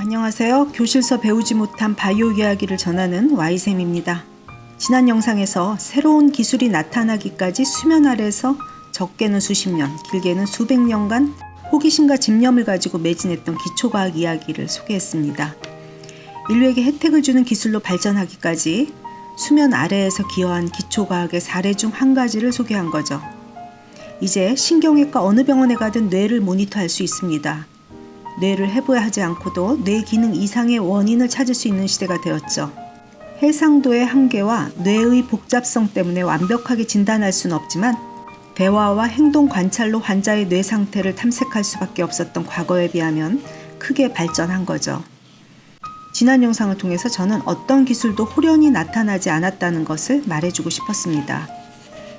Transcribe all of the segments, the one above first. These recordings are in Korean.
안녕하세요. 교실서 배우지 못한 바이오 이야기를 전하는 Y쌤입니다. 지난 영상에서 새로운 기술이 나타나기까지 수면 아래서 적게는 수십 년, 길게는 수백 년간 호기심과 집념을 가지고 매진했던 기초과학 이야기를 소개했습니다. 인류에게 혜택을 주는 기술로 발전하기까지 수면 아래에서 기여한 기초과학의 사례 중 한 가지를 소개한 거죠. 이제 신경외과 어느 병원에 가든 뇌를 모니터할 수 있습니다. 뇌를 해부하지 않고도 뇌 기능 이상의 원인을 찾을 수 있는 시대가 되었죠. 해상도의 한계와 뇌의 복잡성 때문에 완벽하게 진단할 수는 없지만 대화와 행동 관찰로 환자의 뇌 상태를 탐색할 수밖에 없었던 과거에 비하면 크게 발전한 거죠. 지난 영상을 통해서 저는 어떤 기술도 호련히 나타나지 않았다는 것을 말해주고 싶었습니다.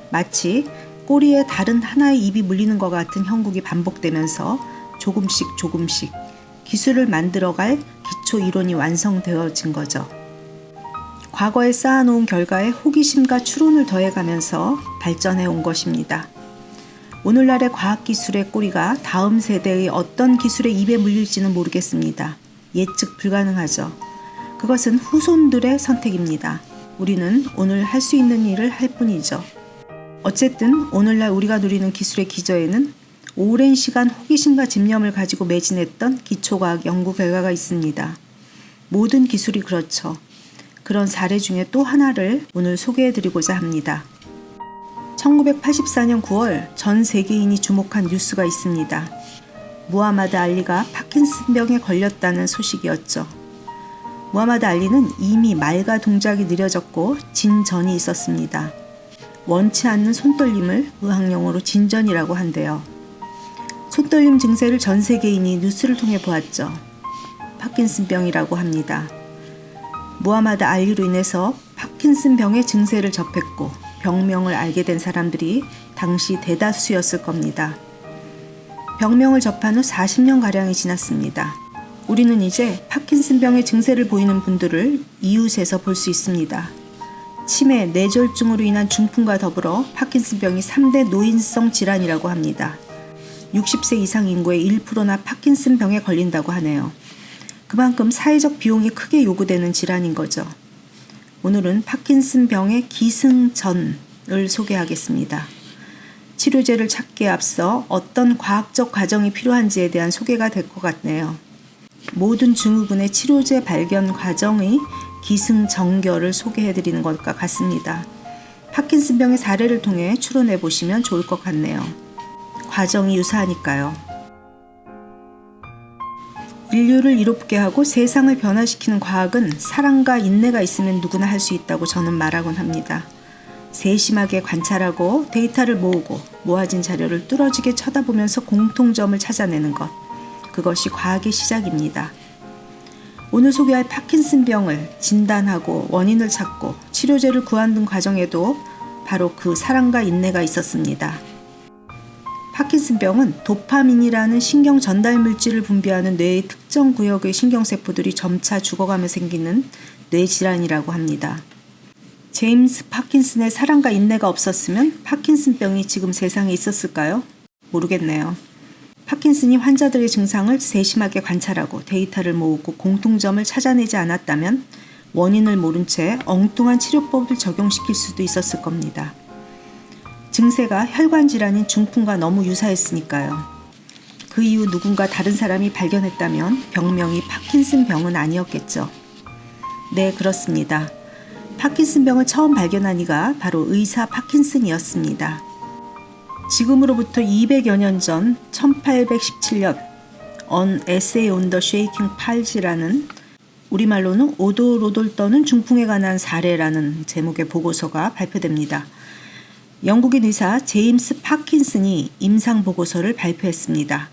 마치 꼬리에 다른 하나의 입이 물리는 것 같은 형국이 반복되면서 조금씩 조금씩 기술을 만들어갈 기초 이론이 완성되어진 거죠. 과거에 쌓아놓은 결과에 호기심과 추론을 더해가면서 발전해 온 것입니다. 오늘날의 과학기술의 꼬리가 다음 세대의 어떤 기술의 입에 물릴지는 모르겠습니다. 예측 불가능하죠. 그것은 후손들의 선택입니다. 우리는 오늘 할 수 있는 일을 할 뿐이죠. 어쨌든 오늘날 우리가 누리는 기술의 기저에는 오랜 시간 호기심과 집념을 가지고 매진했던 기초과학 연구 결과가 있습니다. 모든 기술이 그렇죠. 그런 사례 중에 또 하나를 오늘 소개해 드리고자 합니다. 1984년 9월 전 세계인이 주목한 뉴스가 있습니다. 무하마드 알리가 파킨슨병에 걸렸다는 소식이었죠. 무하마드 알리는 이미 말과 동작이 느려졌고 진전이 있었습니다. 원치 않는 손떨림을 의학용어로 진전이라고 한대요. 손떨림 증세를 전 세계인이 뉴스를 통해 보았죠. 파킨슨병이라고 합니다. 무하마드 알리로 인해서 파킨슨병의 증세를 접했고 병명을 알게 된 사람들이 당시 대다수였을 겁니다. 병명을 접한 후 40년 가량이 지났습니다. 우리는 이제 파킨슨병의 증세를 보이는 분들을 이웃에서 볼 수 있습니다. 치매, 뇌졸중으로 인한 중풍과 더불어 파킨슨병이 3대 노인성 질환이라고 합니다. 60세 이상 인구의 1%나 파킨슨병에 걸린다고 하네요. 그만큼 사회적 비용이 크게 요구되는 질환인 거죠. 오늘은 파킨슨병의 기승전을 소개하겠습니다. 치료제를 찾기에 앞서 어떤 과학적 과정이 필요한지에 대한 소개가 될 것 같네요. 모든 증후군의 치료제 발견 과정의 기승전결을 소개해 드리는 것과 같습니다. 파킨슨병의 사례를 통해 추론해 보시면 좋을 것 같네요. 과정이 유사하니까요. 인류를 이롭게 하고 세상을 변화시키는 과학은 사랑과 인내가 있으면 누구나 할 수 있다고 저는 말하곤 합니다. 세심하게 관찰하고 데이터를 모으고 모아진 자료를 뚫어지게 쳐다보면서 공통점을 찾아내는 것. 그것이 과학의 시작입니다. 오늘 소개할 파킨슨 병을 진단하고 원인을 찾고 치료제를 구하는 과정에도 바로 그 사랑과 인내가 있었습니다. 파킨슨병은 도파민이라는 신경 전달 물질을 분비하는 뇌의 특정 구역의 신경세포들이 점차 죽어가며 생기는 뇌질환이라고 합니다. 제임스 파킨슨의 사랑과 인내가 없었으면 파킨슨병이 지금 세상에 있었을까요? 모르겠네요. 파킨슨이 환자들의 증상을 세심하게 관찰하고 데이터를 모으고 공통점을 찾아내지 않았다면 원인을 모른 채 엉뚱한 치료법을 적용시킬 수도 있었을 겁니다. 증세가 혈관 질환인 중풍과 너무 유사했으니까요. 그 이후 누군가 다른 사람이 발견했다면 병명이 파킨슨 병은 아니었겠죠. 네, 그렇습니다. 파킨슨 병을 처음 발견한 이가 바로 의사 파킨슨이었습니다. 지금으로부터 200여 년 전 1817년 On Essay on the Shaking Palsy라는 우리말로는 오돌오돌 떠는 중풍에 관한 사례라는 제목의 보고서가 발표됩니다. 영국인 의사 제임스 파킨슨이 임상 보고서를 발표했습니다.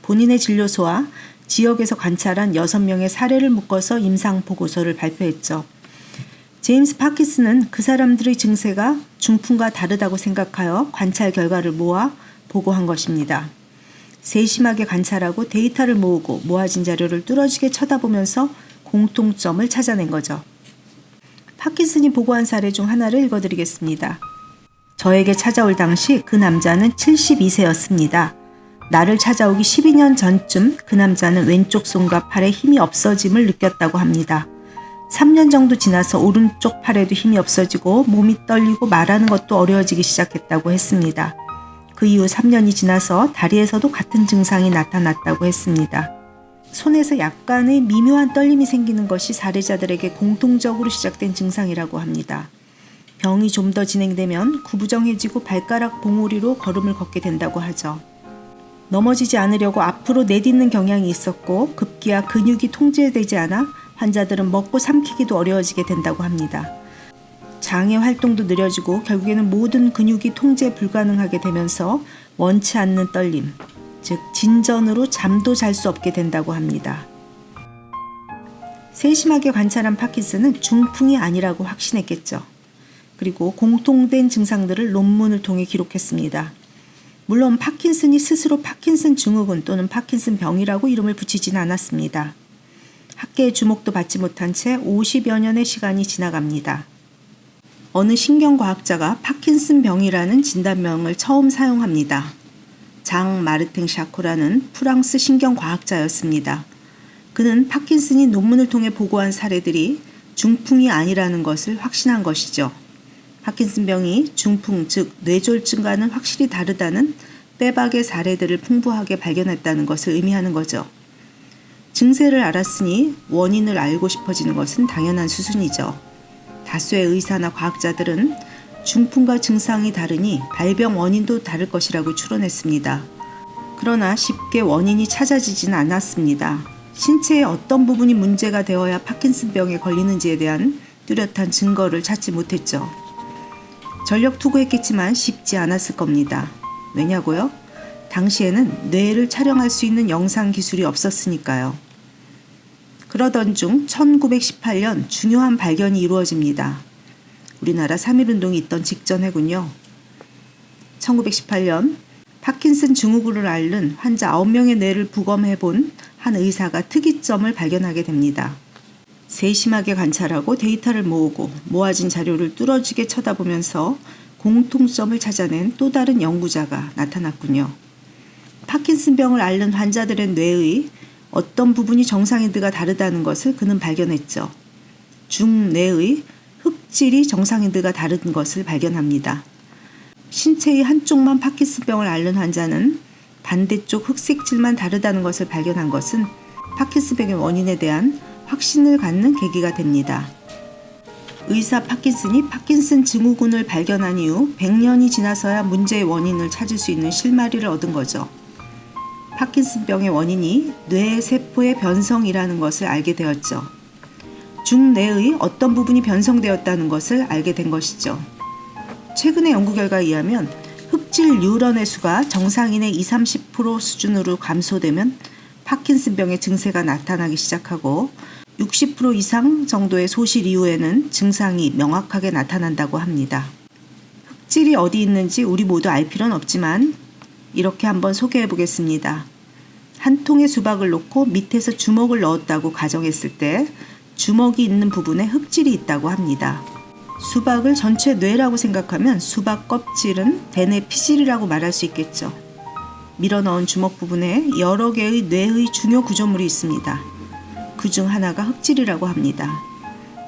본인의 진료소와 지역에서 관찰한 6명의 사례를 묶어서 임상 보고서를 발표했죠. 제임스 파킨슨은 그 사람들의 증세가 중풍과 다르다고 생각하여 관찰 결과를 모아 보고한 것입니다. 세심하게 관찰하고 데이터를 모으고 모아진 자료를 뚫어지게 쳐다보면서 공통점을 찾아낸 거죠. 파킨슨이 보고한 사례 중 하나를 읽어드리겠습니다. 저에게 찾아올 당시 그 남자는 72세였습니다. 나를 찾아오기 12년 전쯤 그 남자는 왼쪽 손과 팔에 힘이 없어짐을 느꼈다고 합니다. 3년 정도 지나서 오른쪽 팔에도 힘이 없어지고 몸이 떨리고 말하는 것도 어려워지기 시작했다고 했습니다. 그 이후 3년이 지나서 다리에서도 같은 증상이 나타났다고 했습니다. 손에서 약간의 미묘한 떨림이 생기는 것이 사례자들에게 공통적으로 시작된 증상이라고 합니다. 병이 좀 더 진행되면 구부정해지고 발가락 봉우리로 걸음을 걷게 된다고 하죠. 넘어지지 않으려고 앞으로 내딛는 경향이 있었고 급기야 근육이 통제되지 않아 환자들은 먹고 삼키기도 어려워지게 된다고 합니다. 장의 활동도 느려지고 결국에는 모든 근육이 통제 불가능하게 되면서 원치 않는 떨림, 즉 진전으로 잠도 잘 수 없게 된다고 합니다. 세심하게 관찰한 파킨슨은 중풍이 아니라고 확신했겠죠. 그리고 공통된 증상들을 논문을 통해 기록했습니다. 물론 파킨슨이 스스로 파킨슨 증후군 또는 파킨슨 병이라고 이름을 붙이진 않았습니다. 학계의 주목도 받지 못한 채 50여 년의 시간이 지나갑니다. 어느 신경과학자가 파킨슨 병이라는 진단명을 처음 사용합니다. 장 마르탱 샤코라는 프랑스 신경과학자였습니다. 그는 파킨슨이 논문을 통해 보고한 사례들이 중풍이 아니라는 것을 확신한 것이죠. 파킨슨병이 중풍 즉 뇌졸중과는 확실히 다르다는 빼박의 사례들을 풍부하게 발견했다는 것을 의미하는 거죠. 증세를 알았으니 원인을 알고 싶어지는 것은 당연한 수순이죠. 다수의 의사나 과학자들은 중풍과 증상이 다르니 발병 원인도 다를 것이라고 추론했습니다. 그러나 쉽게 원인이 찾아지지는 않았습니다. 신체의 어떤 부분이 문제가 되어야 파킨슨병에 걸리는지에 대한 뚜렷한 증거를 찾지 못했죠. 전력 투구했겠지만 쉽지 않았을 겁니다. 왜냐고요? 당시에는 뇌를 촬영할 수 있는 영상 기술이 없었으니까요. 그러던 중 1918년 중요한 발견이 이루어집니다. 우리나라 3.1운동이 있던 직전 해군요. 1918년 파킨슨 증후군을 앓는 환자 9명의 뇌를 부검해 본 한 의사가 특이점을 발견하게 됩니다. 세심하게 관찰하고 데이터를 모으고 모아진 자료를 뚫어지게 쳐다보면서 공통점을 찾아낸 또 다른 연구자가 나타났군요. 파킨슨병을 앓는 환자들의 뇌의 어떤 부분이 정상인들과 다르다는 것을 그는 발견했죠. 중뇌의 흑질이 정상인들과 다른 것을 발견합니다. 신체의 한쪽만 파킨슨병을 앓는 환자는 반대쪽 흑색질만 다르다는 것을 발견한 것은 파킨슨병의 원인에 대한 확신을 갖는 계기가 됩니다. 의사 파킨슨이 파킨슨 증후군을 발견한 이후 100년이 지나서야 문제의 원인을 찾을 수 있는 실마리를 얻은 거죠. 파킨슨병의 원인이 뇌 세포의 변성이라는 것을 알게 되었죠. 중뇌의 어떤 부분이 변성되었다는 것을 알게 된 것이죠. 최근의 연구 결과에 의하면 흑질 뉴런의 수가 정상인의 20, 30% 수준으로 감소되면 파킨슨병의 증세가 나타나기 시작하고 60% 이상 정도의 소실 이후에는 증상이 명확하게 나타난다고 합니다. 흑질이 어디 있는지 우리 모두 알 필요는 없지만 이렇게 한번 소개해 보겠습니다. 한 통의 수박을 놓고 밑에서 주먹을 넣었다고 가정했을 때 주먹이 있는 부분에 흑질이 있다고 합니다. 수박을 전체 뇌라고 생각하면 수박 껍질은 대뇌 피질이라고 말할 수 있겠죠. 밀어 넣은 주먹 부분에 여러 개의 뇌의 중요 구조물이 있습니다. 그 중 하나가 흑질이라고 합니다.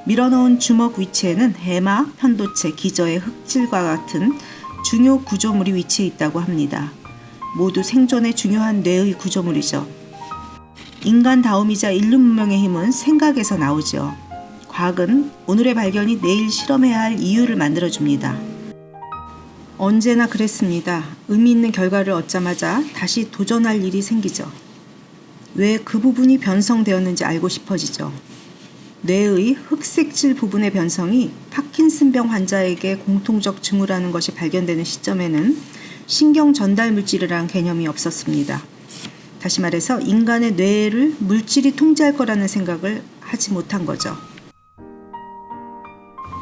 밀어 넣은 주먹 위치에는 해마, 편도체, 기저의 흑질과 같은 중요 구조물이 위치해 있다고 합니다. 모두 생존에 중요한 뇌의 구조물이죠. 인간다움이자 인류 문명의 힘은 생각에서 나오죠. 과학은 오늘의 발견이 내일 실험해야 할 이유를 만들어줍니다. 언제나 그랬습니다. 의미 있는 결과를 얻자마자 다시 도전할 일이 생기죠. 왜 그 부분이 변성되었는지 알고 싶어지죠. 뇌의 흑색질 부분의 변성이 파킨슨병 환자에게 공통적 징후라는 것이 발견되는 시점에는 신경 전달 물질이라는 개념이 없었습니다. 다시 말해서 인간의 뇌를 물질이 통제할 거라는 생각을 하지 못한 거죠.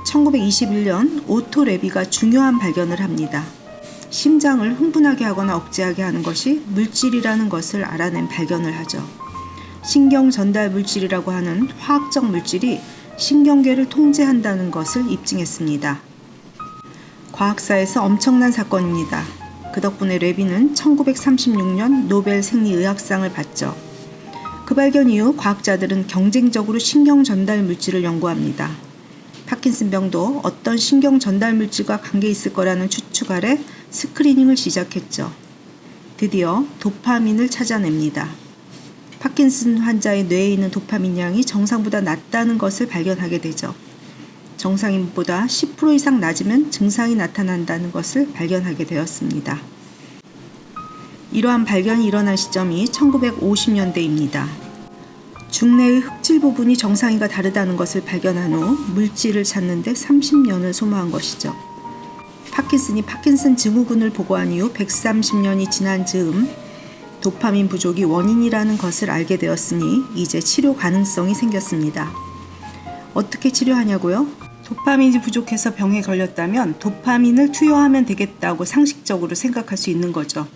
1921년 오토 레비가 중요한 발견을 합니다. 심장을 흥분하게 하거나 억제하게 하는 것이 물질이라는 것을 알아낸 발견을 하죠. 신경 전달 물질이라고 하는 화학적 물질이 신경계를 통제한다는 것을 입증했습니다. 과학사에서 엄청난 사건입니다. 그 덕분에 레비는 1936년 노벨 생리의학상을 받죠. 그 발견 이후 과학자들은 경쟁적으로 신경 전달 물질을 연구합니다. 파킨슨병도 어떤 신경 전달 물질과 관계 있을 거라는 추측 아래 스크리닝을 시작했죠. 드디어 도파민을 찾아냅니다. 파킨슨 환자의 뇌에 있는 도파민 양이 정상보다 낮다는 것을 발견하게 되죠. 정상인보다 10% 이상 낮으면 증상이 나타난다는 것을 발견하게 되었습니다. 이러한 발견이 일어난 시점이 1950년대입니다. 중뇌의 흑질 부분이 정상인과 다르다는 것을 발견한 후 물질을 찾는 데 30년을 소모한 것이죠. 파킨슨이 파킨슨 증후군을 보고한 이후 130년이 지난 즈음 도파민 부족이 원인이라는 것을 알게 되었으니 이제 치료 가능성이 생겼습니다. 어떻게 치료하냐고요? 도파민이 부족해서 병에 걸렸다면 도파민을 투여하면 되겠다고 상식적으로 생각할 수 있는 거죠.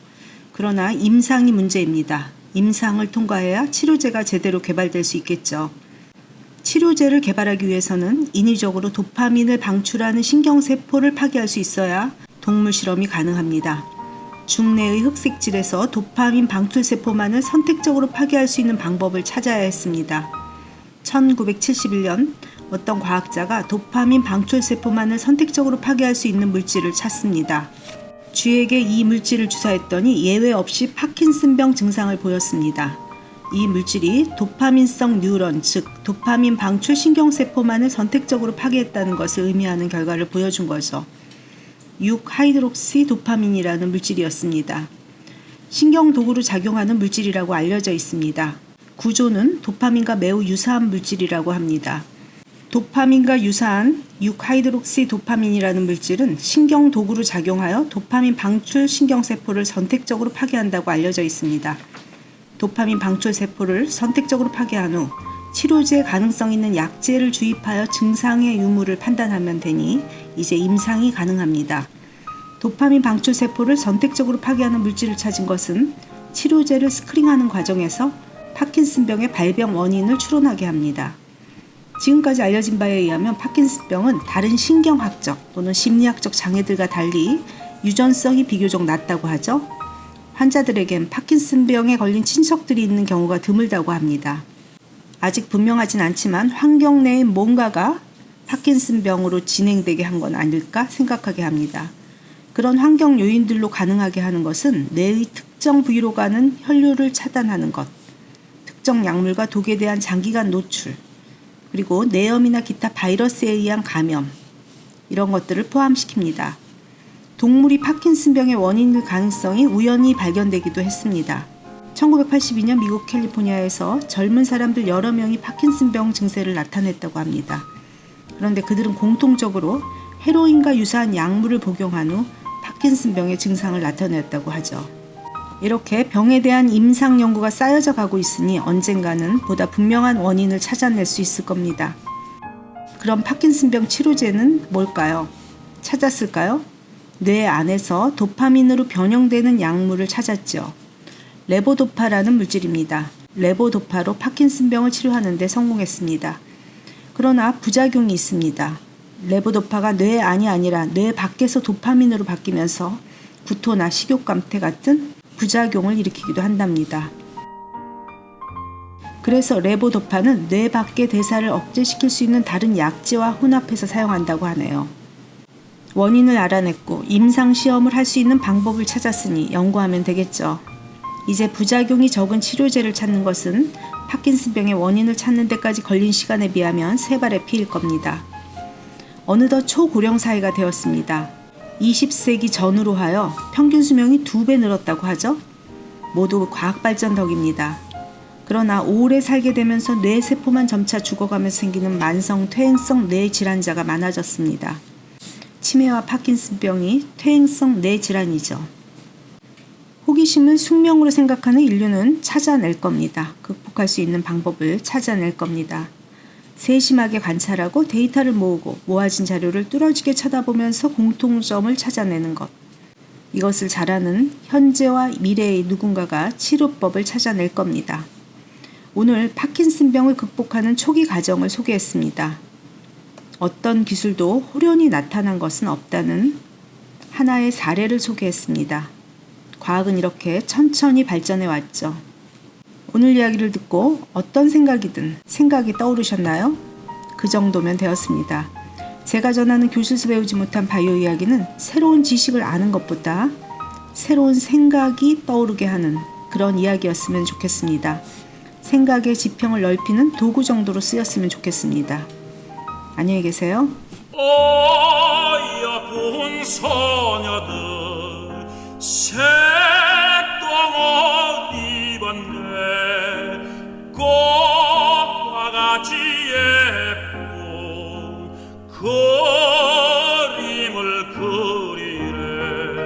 그러나 임상이 문제입니다. 임상을 통과해야 치료제가 제대로 개발될 수 있겠죠. 치료제를 개발하기 위해서는 인위적으로 도파민을 방출하는 신경세포를 파괴할 수 있어야 동물 실험이 가능합니다. 중뇌의 흑색질에서 도파민 방출세포만을 선택적으로 파괴할 수 있는 방법을 찾아야 했습니다. 1971년 어떤 과학자가 도파민 방출세포만을 선택적으로 파괴할 수 있는 물질을 찾습니다. 쥐에게 이 물질을 주사했더니 예외 없이 파킨슨병 증상을 보였습니다. 이 물질이 도파민성 뉴런, 즉 도파민 방출 신경세포만을 선택적으로 파괴했다는 것을 의미하는 결과를 보여준 거죠. 6하이드록시 도파민이라는 물질이었습니다. 신경 도구로 작용하는 물질이라고 알려져 있습니다. 구조는 도파민과 매우 유사한 물질이라고 합니다. 도파민과 유사한 6하이드록시 도파민이라는 물질은 신경 도구로 작용하여 도파민 방출 신경세포를 선택적으로 파괴한다고 알려져 있습니다. 도파민 방출 세포를 선택적으로 파괴한 후 치료제 가능성 있는 약제를 주입하여 증상의 유무를 판단하면 되니 이제 임상이 가능합니다. 도파민 방출 세포를 선택적으로 파괴하는 물질을 찾은 것은 치료제를 스크링하는 과정에서 파킨슨병의 발병 원인을 추론하게 합니다. 지금까지 알려진 바에 의하면 파킨슨병은 다른 신경학적 또는 심리학적 장애들과 달리 유전성이 비교적 낮다고 하죠. 환자들에겐 파킨슨병에 걸린 친척들이 있는 경우가 드물다고 합니다. 아직 분명하진 않지만 환경 내의 뭔가가 파킨슨병으로 진행되게 한 건 아닐까 생각하게 합니다. 그런 환경 요인들로 가능하게 하는 것은 뇌의 특정 부위로 가는 혈류를 차단하는 것, 특정 약물과 독에 대한 장기간 노출, 그리고 뇌염이나 기타 바이러스에 의한 감염, 이런 것들을 포함시킵니다. 동물이 파킨슨병의 원인일 가능성이 우연히 발견되기도 했습니다. 1982년 미국 캘리포니아에서 젊은 사람들 여러 명이 파킨슨병 증세를 나타냈다고 합니다. 그런데 그들은 공통적으로 헤로인과 유사한 약물을 복용한 후 파킨슨병의 증상을 나타냈다고 하죠. 이렇게 병에 대한 임상 연구가 쌓여져 가고 있으니 언젠가는 보다 분명한 원인을 찾아낼 수 있을 겁니다. 그럼 파킨슨병 치료제는 뭘까요? 찾았을까요? 뇌 안에서 도파민으로 변형되는 약물을 찾았죠. 레보도파라는 물질입니다. 레보도파로 파킨슨병을 치료하는 데 성공했습니다. 그러나 부작용이 있습니다. 레보도파가 뇌 안이 아니라 뇌 밖에서 도파민으로 바뀌면서 구토나 식욕 감퇴 같은 부작용을 일으키기도 한답니다. 그래서 레보도파는 뇌 밖의 대사를 억제시킬 수 있는 다른 약제와 혼합해서 사용한다고 하네요. 원인을 알아냈고 임상 시험을 할 수 있는 방법을 찾았으니 연구하면 되겠죠. 이제 부작용이 적은 치료제를 찾는 것은 파킨슨병의 원인을 찾는 데까지 걸린 시간에 비하면 세 발의 피일 겁니다. 어느덧 초고령 사회가 되었습니다. 20세기 전후로 하여 평균 수명이 두 배 늘었다고 하죠. 모두 과학 발전 덕입니다. 그러나 오래 살게 되면서 뇌 세포만 점차 죽어가면서 생기는 만성 퇴행성 뇌 질환자가 많아졌습니다. 치매와 파킨슨병이 퇴행성 뇌 질환이죠. 호기심을 숙명으로 생각하는 인류는 찾아낼 겁니다. 극복할 수 있는 방법을 찾아낼 겁니다. 세심하게 관찰하고 데이터를 모으고 모아진 자료를 뚫어지게 쳐다보면서 공통점을 찾아내는 것. 이것을 잘하는 현재와 미래의 누군가가 치료법을 찾아낼 겁니다. 오늘 파킨슨병을 극복하는 초기 과정을 소개했습니다. 어떤 기술도 호련히 나타난 것은 없다는 하나의 사례를 소개했습니다. 과학은 이렇게 천천히 발전해 왔죠. 오늘 이야기를 듣고 어떤 생각이든 생각이 떠오르셨나요? 그 정도면 되었습니다. 제가 전하는 교실에서 배우지 못한 바이오 이야기는 새로운 지식을 아는 것보다 새로운 생각이 떠오르게 하는 그런 이야기였으면 좋겠습니다. 생각의 지평을 넓히는 도구 정도로 쓰였으면 좋겠습니다. 안녕히 계세요. 꽃과 같이 예뻐